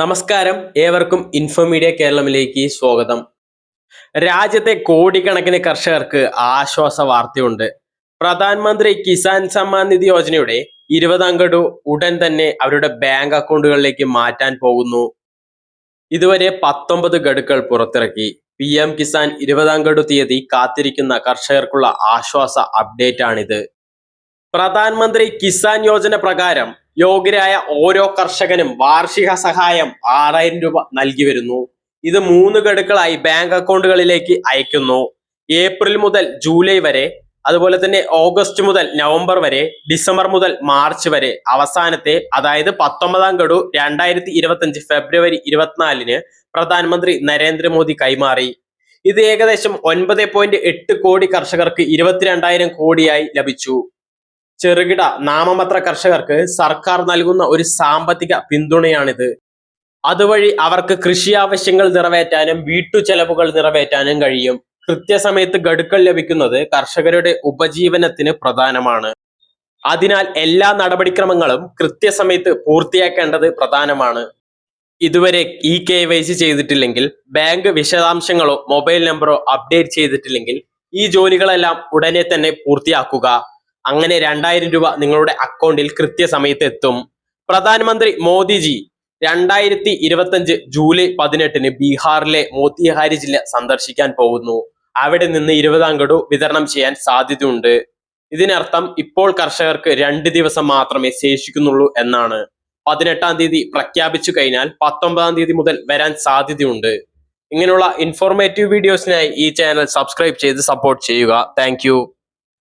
നമസ്കാരം. ഏവർക്കും ഇൻഫോമീഡിയ കേരളമിലേക്ക് സ്വാഗതം. രാജ്യത്തെ കോടിക്കണക്കിന് കർഷകർക്ക് ആശ്വാസ വാർത്തയുണ്ട്. പ്രധാനമന്ത്രി കിസാൻ സമ്മാൻ നിധി യോജനയുടെ ഇരുപതാം ഗഡു ഉടൻ തന്നെ അവരുടെ ബാങ്ക് അക്കൗണ്ടുകളിലേക്ക് മാറ്റാൻ പോകുന്നു. ഇതുവരെ പത്തൊമ്പത് ഗഡുക്കൾ പുറത്തിറക്കി. പി എം കിസാൻ ഇരുപതാം ഗഡു തീയതി കാത്തിരിക്കുന്ന കർഷകർക്കുള്ള ആശ്വാസ അപ്ഡേറ്റ് ആണിത്. പ്രധാനമന്ത്രി കിസാൻ യോജന പ്രകാരം യോഗ്യരായ ഓരോ കർഷകനും വാർഷിക സഹായം ആറായിരം രൂപ നൽകി വരുന്നു. ഇത് മൂന്ന് ഗഡുക്കളായി ബാങ്ക് അക്കൗണ്ടുകളിലേക്ക് അയക്കുന്നു. ഏപ്രിൽ മുതൽ ജൂലൈ വരെ അതുപോലെ തന്നെ ഓഗസ്റ്റ് മുതൽ നവംബർ വരെ ഡിസംബർ മുതൽ മാർച്ച് വരെ അവസാനത്തെ അതായത് പത്തൊമ്പതാം ഗഡു രണ്ടായിരത്തി ഇരുപത്തി അഞ്ച് ഫെബ്രുവരി ഇരുപത്തിനാലിന് പ്രധാനമന്ത്രി നരേന്ദ്രമോദി കൈമാറി. ഇത് ഏകദേശം ഒൻപത് പോയിന്റ് എട്ട് കോടി കർഷകർക്ക് ഇരുപത്തിരണ്ടായിരം കോടിയായി ലഭിച്ചു. ചെറുകിട നാമമാത്ര കർഷകർക്ക് സർക്കാർ നൽകുന്ന ഒരു സാമ്പത്തിക പിന്തുണയാണിത്. അതുവഴി അവർക്ക് കൃഷി ആവശ്യങ്ങൾ നിറവേറ്റാനും വീട്ടു ചെലവുകൾ നിറവേറ്റാനും കഴിയും. കൃത്യസമയത്ത് ഗഡുക്കൾ ലഭിക്കുന്നത് കർഷകരുടെ ഉപജീവനത്തിന് പ്രധാനമാണ്. അതിനാൽ എല്ലാ നടപടിക്രമങ്ങളും കൃത്യസമയത്ത് പൂർത്തിയാക്കേണ്ടത് പ്രധാനമാണ്. ഇതുവരെ ഇ കെ വൈ സി ചെയ്തിട്ടില്ലെങ്കിൽ ബാങ്ക് വിശദാംശങ്ങളോ മൊബൈൽ നമ്പറോ അപ്ഡേറ്റ് ചെയ്തിട്ടില്ലെങ്കിൽ ഈ ജോലികളെല്ലാം ഉടനെ തന്നെ പൂർത്തിയാക്കുക. അങ്ങനെ രണ്ടായിരം രൂപ നിങ്ങളുടെ അക്കൗണ്ടിൽ കൃത്യസമയത്ത് എത്തും പ്രധാനമന്ത്രി മോദിജി രണ്ടായിരത്തി ഇരുപത്തഞ്ച് ജൂലൈ പതിനെട്ടിന് ബീഹാറിലെ മോത്തിഹാരി ജില്ല സന്ദർശിക്കാൻ പോകുന്നു. അവിടെ നിന്ന് ഇരുപതാം ഗഡു വിതരണം ചെയ്യാൻ സാധ്യതയുണ്ട്. ഇതിനർത്ഥം ഇപ്പോൾ കർഷകർക്ക് രണ്ട് ദിവസം മാത്രമേ ശേഷിക്കുന്നുള്ളൂ എന്നാണ്. പതിനെട്ടാം തീയതി പ്രഖ്യാപിച്ചു കഴിഞ്ഞാൽ പത്തൊമ്പതാം തീയതി മുതൽ വരാൻ സാധ്യതയുണ്ട്. ഇങ്ങനെയുള്ള ഇൻഫോർമേറ്റീവ് വീഡിയോസിനായി ഈ ചാനൽ സബ്സ്ക്രൈബ് ചെയ്ത് സപ്പോർട്ട് ചെയ്യുക. താങ്ക്